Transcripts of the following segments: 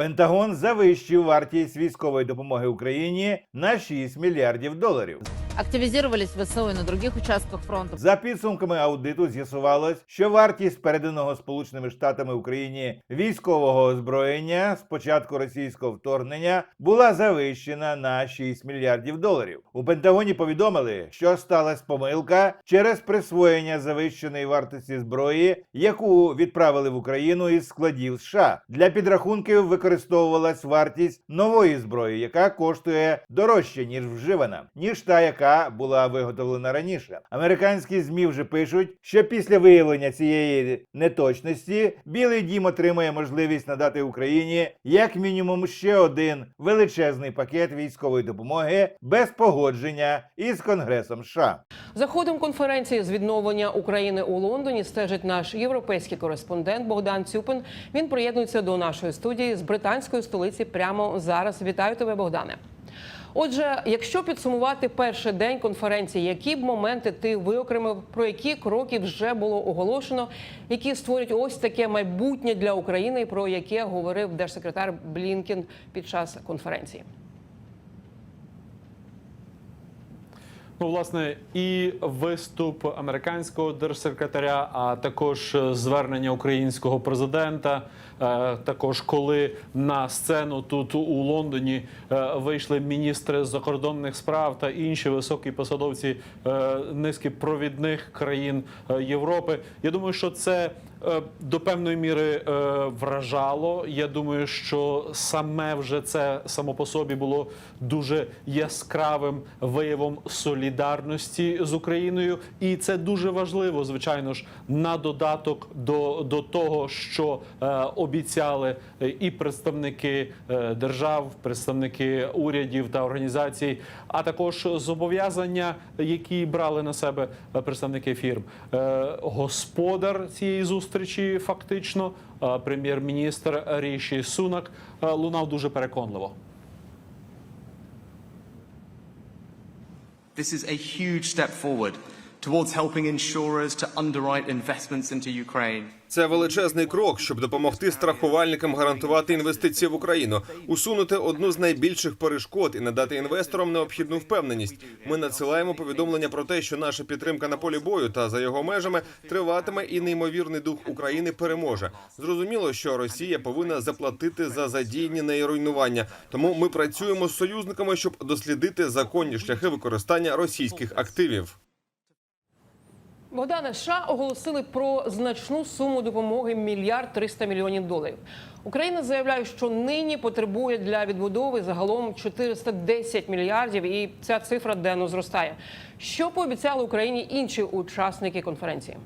Пентагон завищив вартість військової допомоги Україні на 6 мільярдів доларів. Активизировались ВСУ и на других участках фронта. За підсумками аудиту з'ясувалось, що вартість переданого Сполученими Штатами Україні військового озброєння з початку російського вторгнення була завищена на 6 мільярдів доларів. У Пентагоні повідомили, що сталася помилка через присвоєння завищеної вартості зброї, яку відправили в Україну із складів США. Для підрахунків використовувалась вартість нової зброї, яка коштує дорожче ніж вживана, ніж та, яка була виготовлена раніше. Американські змі вже пишуть, що після виявлення цієї неточності Білий Дім отримає можливість надати Україні як мінімум ще один величезний пакет військової допомоги без погодження із Конгресом США. За ходом конференції з відновлення України у Лондоні стежить наш європейський кореспондент Богдан Цюпин. Він приєднується до нашої студії з британської столиці прямо зараз. Вітаю тебе, Богдане. Отже, якщо підсумувати перший день конференції, які б моменти ти виокремив, про які кроки вже було оголошено, які створять ось таке майбутнє для України, про яке говорив держсекретар Блінкен під час конференції? Ну, власне, і виступ американського держсекретаря, а також е, звернення українського президента. Е, Також коли на сцену тут у Лондоні е, вийшли міністри закордонних справ та інші високі посадовці низки провідних країн Європи. Я думаю, що це до певної міри е, вражало. Я думаю, що саме вже це само по собі було дуже яскравим виявом солідарності з Україною, і це дуже важливо, звичайно ж, на додаток до, до того, що е, обіцяли е, і представники е, держав, представники урядів та організацій, а також зобов'язання, які брали на себе е, представники фірм. Е, Господар цієї зустрічі, фактично, е, прем'єр-міністр Ріші Сунак, е, лунав дуже переконливо. This is a huge step forward towards helping insurers to underwrite investments into Ukraine. Це величезний крок, щоб допомогти страхувальникам гарантувати інвестиції в Україну, усунути одну з найбільших перешкод і надати інвесторам необхідну впевненість. Ми надсилаємо повідомлення про те, що наша підтримка на полі бою та за його межами триватиме, і неймовірний дух України переможе. Зрозуміло, що Росія повинна заплатити за задіяні неї руйнування. Тому ми працюємо з союзниками, щоб дослідити законні шляхи використання російських активів. Богдане, США оголосили про значну суму допомоги мільярд 300 мільйонів доларів. Україна заявляє, що нині потребує для відбудови загалом 410 мільярдів, і ця цифра денно зростає. Що пообіцяли Україні інші учасники конференції?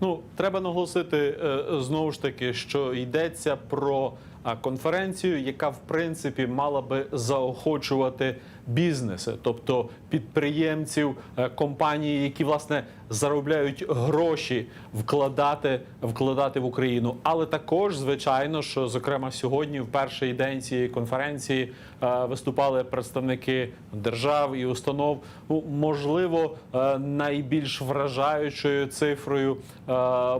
Ну, треба наголосити е, знову ж таки, що йдеться про конференцію, яка в принципі мала би заохочувати бізнеси, тобто підприємців, е, компанії, які власне заробляють гроші, вкладати, вкладати в Україну. Але також, звичайно, що зокрема сьогодні, в перший день цієї конференції, е, виступали представники держав і установ. Ну, можливо, е, найбільш вражаючою цифрою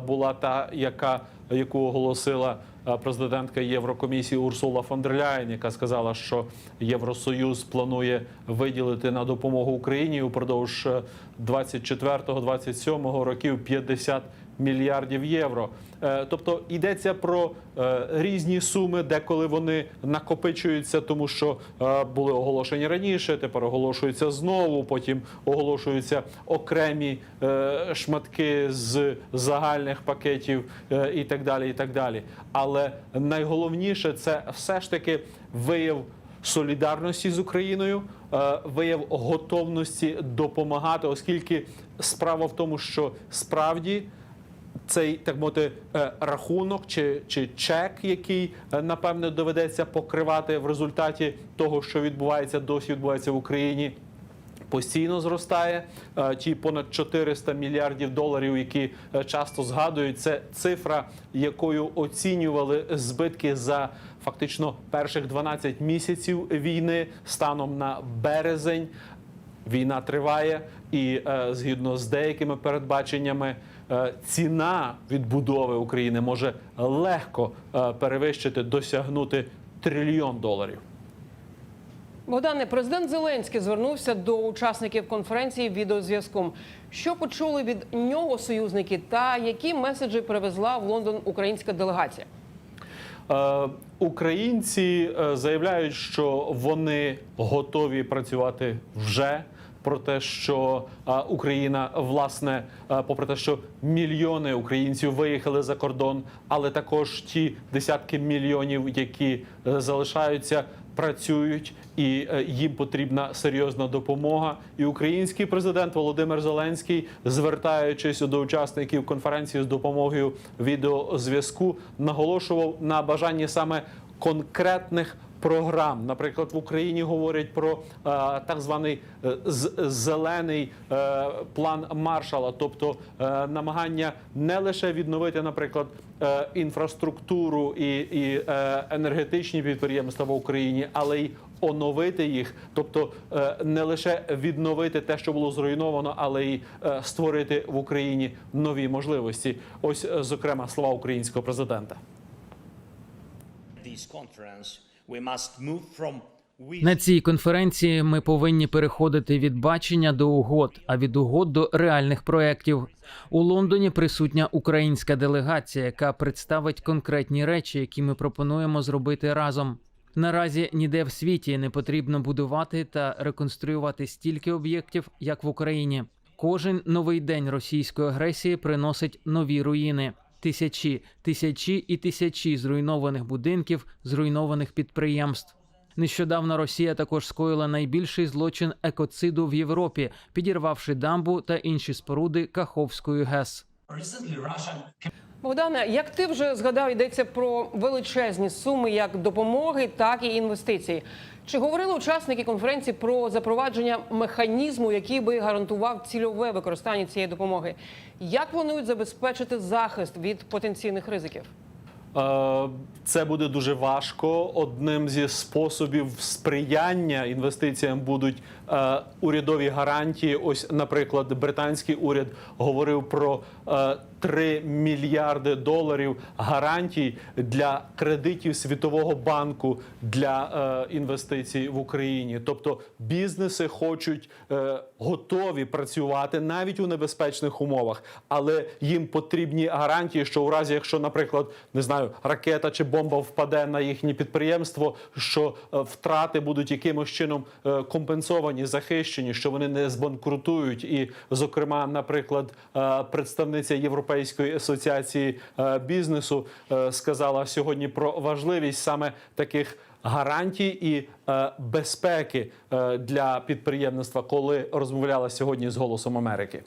була та, яка яку оголосила президентка Єврокомісії Урсула фон дер Ляєн, яка сказала, що Євросоюз планує виділити на допомогу Україні упродовж е, 24-27 років 50 мільярдів євро. Е, Тобто йдеться про е, різні суми, деколи вони накопичуються, тому що е, були оголошені раніше, тепер оголошуються знову. Потім оголошуються окремі шматки з загальних пакетів і так далі. І так далі. Але найголовніше це все ж таки вияв солідарності з Україною, вияв готовності допомагати, оскільки справа в тому, що справді цей так мовити е, рахунок чи, чи чек, який е, напевне доведеться покривати в результаті того, що відбувається, досі відбувається в Україні. Постійно зростає Е, ті понад 400 мільярдів доларів, які часто згадують. Це цифра, якою оцінювали збитки за фактично перших 12 місяців війни станом на березень. Війна триває, і згідно з деякими передбаченнями, ціна відбудови України може легко е, перевищити, досягнути трильйон доларів. Богдане, президент Зеленський звернувся до учасників конференції відеозв'язком. Що почули від нього союзники, та які меседжі привезла в Лондон українська делегація? Е, Українці е, заявляють, що вони готові працювати вже. Про те, що Україна, власне, попри те, що мільйони українців виїхали за кордон, але також ті десятки мільйонів, які е, залишаються, працюють, і е, їм потрібна серйозна допомога. І український президент Володимир Зеленський, звертаючись до учасників конференції з допомогою відеозв'язку, наголошував на бажанні саме конкретних. Програм, наприклад, в Україні говорять про е, так званий е, зелений е, план Маршала, тобто намагання не лише відновити, наприклад, інфраструктуру і, і енергетичні підприємства в Україні, але й оновити їх, тобто не лише відновити те, що було зруйновано, але й створити в Україні нові можливості. Ось, зокрема, слова українського президента. На цій конференції ми повинні переходити від бачення до угод, а від угод до реальних проєктів. У Лондоні присутня українська делегація, яка представить конкретні речі, які ми пропонуємо зробити разом. Наразі ніде в світі не потрібно будувати та реконструювати стільки об'єктів, як в Україні. Кожен новий день російської агресії приносить нові руїни. Тисячі, тисячі і тисячі зруйнованих будинків, зруйнованих підприємств. Нещодавно Росія також скоїла найбільший злочин екоциду в Європі, підірвавши дамбу та інші споруди Каховської ГЕС. Богдане, як ти вже згадав, йдеться про величезні суми як допомоги, так і інвестицій. Чи говорили учасники конференції про запровадження механізму, який би гарантував цільове використання цієї допомоги? Як планують забезпечити захист від потенційних ризиків? Е, Це буде дуже важко. Одним зі способів сприяння інвестиціям будуть е, урядові гарантії. Ось, наприклад, британський уряд говорив про 3 мільярди доларів гарантій для кредитів Світового банку для е, інвестицій в Україні. Тобто бізнеси хочуть е, готові працювати навіть у небезпечних умовах, але їм потрібні гарантії, що у разі, якщо, наприклад, не знаю, ракета чи бомба впаде на їхнє підприємство, що е, втрати будуть якимось чином е, компенсовані, захищені, що вони не збанкрутують. І, зокрема, наприклад, е, представниця Європейської асоціації е, бізнесу е, сказала сьогодні про важливість саме таких. Гарантій і е, безпеки для підприємництва, коли розмовляла сьогодні з голосом Америки.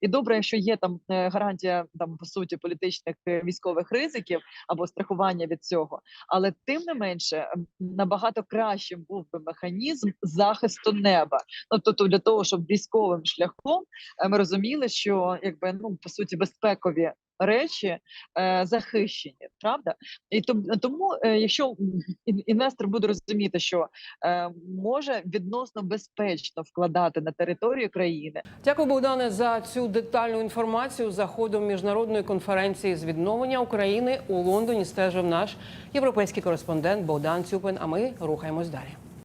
І добре, якщо є там е, гарантія там по суті політичних е, військових ризиків або страхування від цього, але тим не менше набагато кращим був би механізм захисту неба. Ну тобто для того, щоб військовим шляхом е, ми розуміли, що якби ну по суті безпекові. Речі е, захищені, правда, і тому, е, якщо інвестор буде розуміти, що е, може відносно безпечно вкладати на територію країни, Дякую, Богдане, за цю детальну інформацію. За ходом міжнародної конференції з відновлення України у Лондоні стежив наш європейський кореспондент Богдан Цюпин. А ми рухаємось далі.